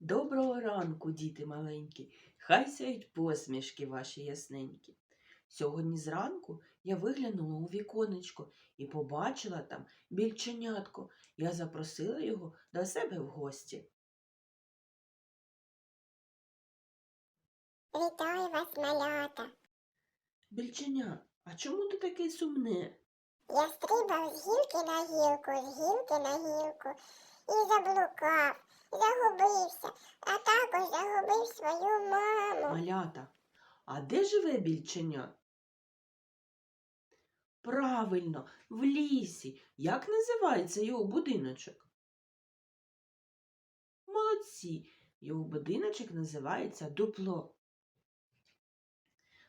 Доброго ранку, діти маленькі, хай сяють посмішки ваші ясненькі. Сьогодні зранку я виглянула у віконечко і побачила там більченятко. Я запросила його до себе в гості. Вітаю вас, малята. Більченя, а чому ти такий сумне? Я стрибав з гілки на гілку, з гілки на гілку і заблукав, загубився, а також загубив свою маму. Малята, а де живе більченя? Правильно, в лісі. Як називається його будиночок? Молодці. Його будиночок називається дупло.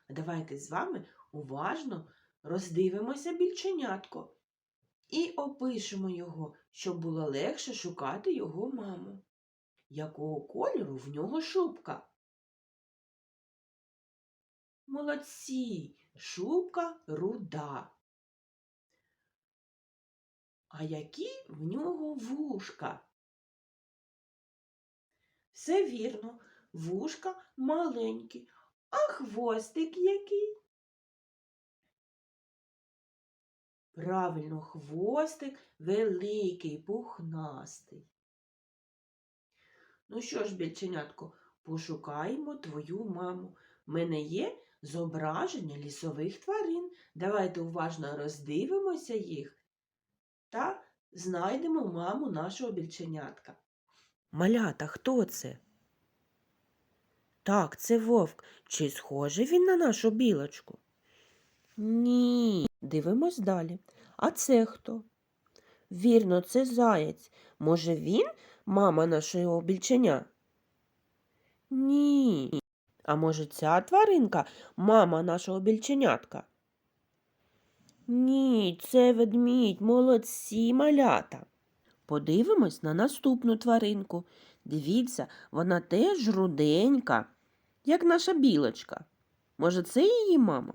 Давайте з вами уважно роздивимося більченятко і опишемо його, щоб було легше шукати його маму. Якого кольору в нього шубка? Молодці, шубка руда. А які в нього вушка? Все вірно, вушка маленькі, а хвостик який? Правильно, хвостик великий, пухнастий. Ну що ж, більченятко, пошукаємо твою маму. В мене є зображення лісових тварин. Давайте уважно роздивимося їх та знайдемо маму нашого більченятка. Малята, хто це? Так, це вовк. Чи схожий він на нашу білочку? Ні. Дивимось далі. А це хто? Вірно, це заєць. Може, він мама нашого більченя? Ні. А може, ця тваринка мама нашого більченятка? Ні, це ведмідь, молодці малята. Подивимось на наступну тваринку. Дивіться, вона теж руденька, як наша білочка. Може, це її мама?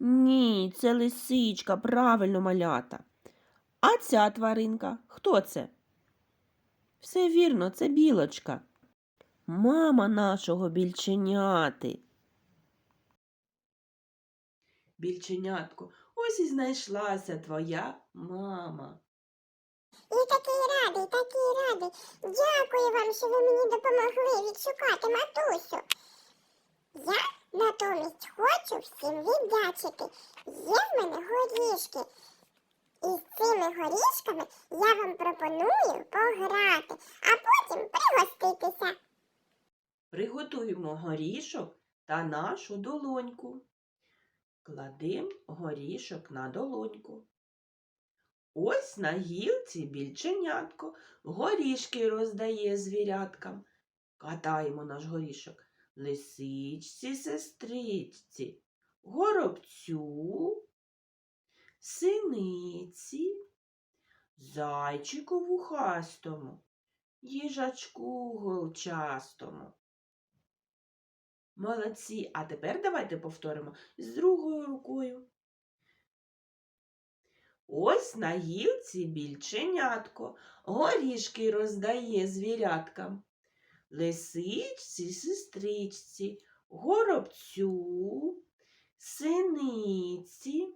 Ні, це лисичка, правильно малята. А ця тваринка хто це? Все вірно, це білочка. Мама нашого більченяти. Більченятко, ось і знайшлася твоя мама. І такий радий, такий радий. Дякую вам, що ви мені допомогли відшукати матусю. Я натомість хочу всім віддячити. Є в мене горішки. І з цими горішками я вам пропоную пограти, а. Приготуємо горішок та нашу долоньку. Кладемо горішок на долоньку. Ось на гілці більченятко горішки роздає звіряткам. Катаємо наш горішок лисичці, сестричці, горобцю, синиці, зайчику вухастому, їжачку голчастому. Молодці, а тепер давайте повторимо з другою рукою. Ось на гілці більченятко, горішки роздає звіряткам. Лисичці, сестричці, горобцю, синиці,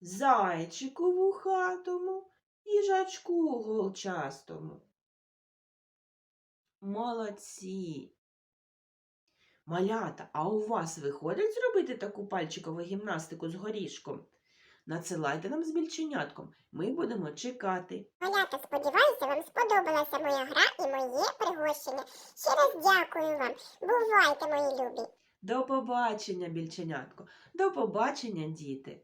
зайчику вухатому, їжачку голчастому. Молодці! Малята, а у вас виходить зробити таку пальчикову гімнастику з горішком? Надсилайте нам з більченятком. Ми будемо чекати. Малята, сподіваюся, вам сподобалася моя гра і моє пригощення. Ще раз дякую вам. Бувайте, мої любі! До побачення, більченятко. До побачення, діти.